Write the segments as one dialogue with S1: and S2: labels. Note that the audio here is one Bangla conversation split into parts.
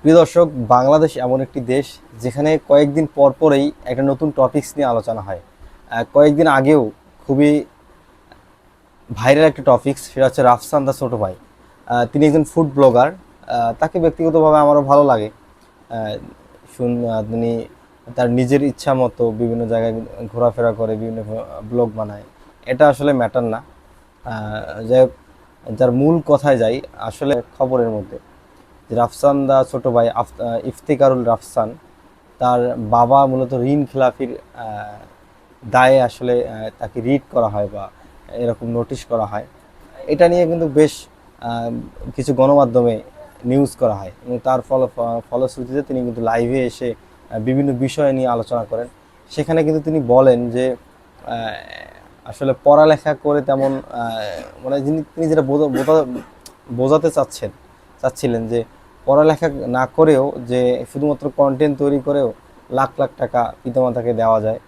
S1: প্রিয় দর্শক, বাংলাদেশ এমন একটি দেশ যেখানে কয়েকদিন পর পরেই একটা নতুন টপিকস নিয়ে আলোচনা হয়। কয়েকদিন আগেও খুবই ভাইরাল একটা টপিকস সেটা হচ্ছে রাফসান দা ছোটো ভাই। তিনি একজন ফুড ব্লগার তাকে ব্যক্তিগতভাবে আমারও ভালো লাগে। শুন তিনি তার নিজের ইচ্ছা মতো বিভিন্ন জায়গায় ঘোরাফেরা করে, বিভিন্ন ব্লগ বানায়। এটা আসলে ম্যাটার না। যাই যার মূল কথায় যাই, আসলে খবরের মধ্যে। রাফসান দা ছোট ভাই ইফতিকারুল রাফসান, তার বাবা মূলত ঋণ খেলাফির দায়ে আসলে তাকে রিড করা হয় বা এরকম নোটিশ করা হয়। এটা নিয়ে কিন্তু বেশ কিছু গণমাধ্যমে নিউজ করা হয় এবং তার ফল ফলশ্রুতিতে তিনি কিন্তু লাইভে এসে বিভিন্ন বিষয় নিয়ে আলোচনা করেন। সেখানে কিন্তু তিনি বলেন যে আসলে পড়ালেখা করে তেমন মানে তিনি যেটা বোঝা- বোঝা- বোঝাতে চাচ্ছেন চাচ্ছিলেন যে পড়ালেখা না করেও যে শুধুমাত্র কন্টেন্ট তৈরি করেও লাখ লাখ টাকা পিতামাতাকে দেওয়া যায়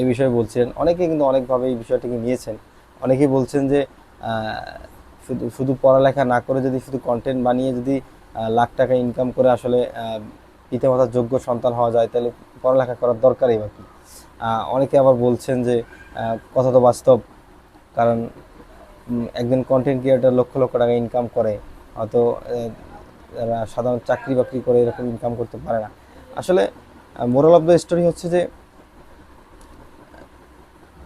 S1: এই বিষয়ে বলছিলেন। অনেকে কিন্তু অনেকভাবে এই বিষয়টিকে নিয়েছেন। অনেকেই বলছেন যে শুধু শুধু পড়ালেখা না করে যদি শুধু কন্টেন্ট বানিয়ে যদি লাখ টাকা ইনকাম করে আসলে পিতামাতার যোগ্য সন্তান হওয়া যায়, তাহলে পড়ালেখা করার দরকারই বা কি? অনেকে আবার বলছেন যে কথা তো বাস্তব, কারণ একজন কন্টেন্ট ক্রিয়েটার লক্ষ লক্ষ টাকা ইনকাম করে। হয়তো যারা সাধারণ চাকরি বাকরি করে এরকম ইনকাম করতে পারে না। আসলে মোরাল অফ দ্য স্টোরি হচ্ছে যে,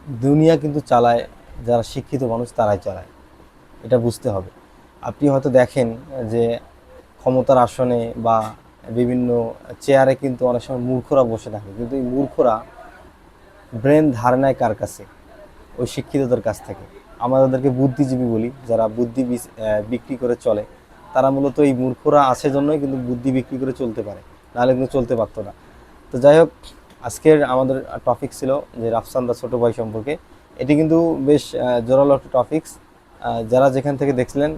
S1: দুনিয়া কিন্তু চালায়, যারা শিক্ষিত মানুষ তারাই চালায়। এটা বুঝতে হবে। আপনি হয়তো দেখেন যে, ক্ষমতার আসনে বা বিভিন্ন চেয়ারে কিন্তু অনেক সময় মূর্খরা বসে থাকে। কিন্তু এই মূর্খরা ব্রেন ধার নেয় কার কাছে? ওই শিক্ষিতদের কাছ থেকে। আমরা তাদেরকে বুদ্ধিজীবী বলি, যারা বুদ্ধি বিক্রি করে চলে। তারা মূলত এই মূর্খরা আছে জন্যই কিন্তু বুদ্ধি বিক্রি করে চলতে পারে। নাহলে কিন্তু চলতে পারতো না। তো যাই হোক, আজকের আমাদের টপিক ছিল যে রাফসান দা ছোটো ভাই সম্পর্কে। এটি কিন্তু বেশ জোরালো একটা টপিকস যারা যেখান থেকে দেখছিলেন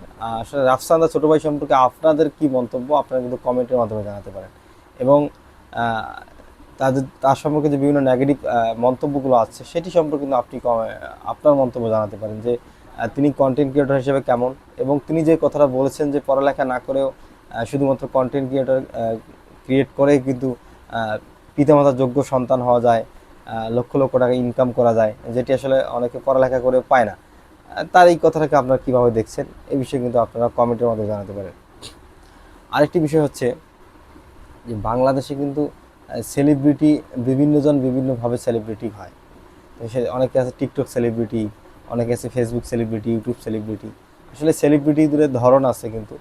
S1: আসলে রাফসান দা ছোটো ভাই সম্পর্কে আপনাদের কি মন্তব্য, আপনারা কিন্তু কমেন্টের মাধ্যমে জানাতে পারেন। এবং তাদের, তার সম্পর্কে যে বিভিন্ন নেগেটিভ মন্তব্যগুলো আছে, সেটি সম্পর্কে কিন্তু আপনি আপনার মন্তব্য জানাতে পারেন যে তিনি কন্টেন্ট ক্রিয়েটর হিসেবে কেমন? এবং তিনি যে কথাটা বলেছেন যে পড়ালেখা না করেও শুধুমাত্র কন্টেন্ট ক্রিয়েটর ক্রিয়েট করে কিন্তু পিতামাতার যোগ্য সন্তান হওয়া যায় লক্ষ লক্ষ টাকা ইনকাম করা যায়, যেটি আসলে অনেকে পড়ালেখা করে পায় না। তার এই কথাটাকে আপনারা কীভাবে দেখছেন? এই বিষয়ে কিন্তু আপনারা কমেন্টের মাধ্যমে জানাতে পারেন। আরেকটি বিষয় হচ্ছে যে বাংলাদেশে কিন্তু সেলিব্রিটি বিভিন্নজন বিভিন্নভাবে সেলিব্রিটি হয়। তো সে, অনেকে আছে টিকটক সেলিব্রিটি অনেকে আছে ফেসবুক সেলিব্রিটি ইউটিউব সেলিব্রিটি আসলে সেলিব্রিটিদের ধরন আছে কিন্তু।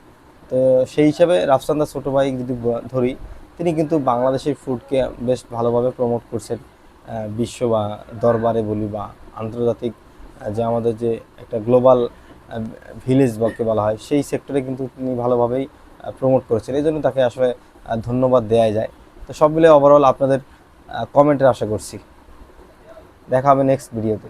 S1: তো সেই হিসাবে রাফসান্দা ছোটো ভাই যদি ধরি, তিনি কিন্তু বাংলাদেশের ফুডকে বেশ ভালোভাবে প্রমোট করছেন বিশ্ব বা দরবারে বলি বা আন্তর্জাতিক যে আমাদের যে একটা গ্লোবাল ভিলেজ বলকে বলা হয়, সেই সেক্টরে কিন্তু তিনি ভালোভাবেই প্রমোট করেছেন। এই জন্য তাকে আসলে ধন্যবাদ দেওয়া যায়। তো সব মিলে ওভারঅল আপনাদের কমেন্টের আশা করছি। দেখা হবে নেক্সট ভিডিওতে